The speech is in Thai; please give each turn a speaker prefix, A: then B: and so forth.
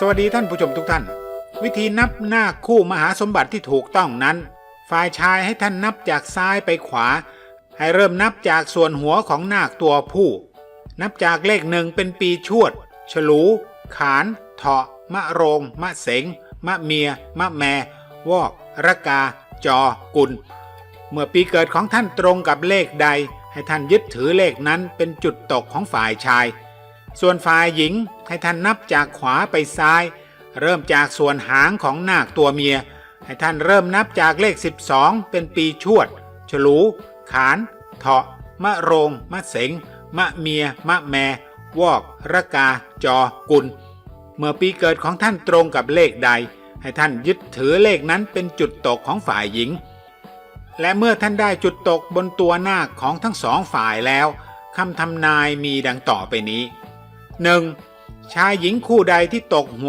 A: สวัสดีท่านผู้ชมทุกท่าน วิธีนับหน้าคู่มหาสมบัติที่ถูกต้องนั้น ฝ่ายชายให้ท่านนับจากซ้ายไปขวา ให้เริ่มนับจากส่วนหัวของนาคตัวผู้ นับจากเลขหนึ่งเป็นปีชวด ฉลู ขาน เถาะ มะโรง มะเสง มะเมีย มะแม วอกระกา จอ กุล เมื่อปีเกิดของท่านตรงกับเลขใด ให้ท่านยึดถือเลขนั้นเป็นจุดตกของฝ่ายชาย ส่วนฝ่ายหญิงให้ท่านนับจากขวาไปซ้าย เริ่มจากส่วนหางของนาคตัวเมีย ให้ท่านเริ่มนับจากเลข 12 เป็นปีชวด ฉลู ขาน เถาะ มะโรง มะเสง มะเมีย มะแม วอก ระกา จอ กุล เมื่อปีเกิดของท่านตรงกับเลขใด ให้ท่านยึดถือเลขนั้นเป็นจุดตกของฝ่ายหญิง และเมื่อท่านได้จุดตกบนตัวนาคของทั้งสองฝ่ายแล้วคำทำนายมีดังต่อไปนี้ 1. ชายหญิงคู่ใดที่ตกหัว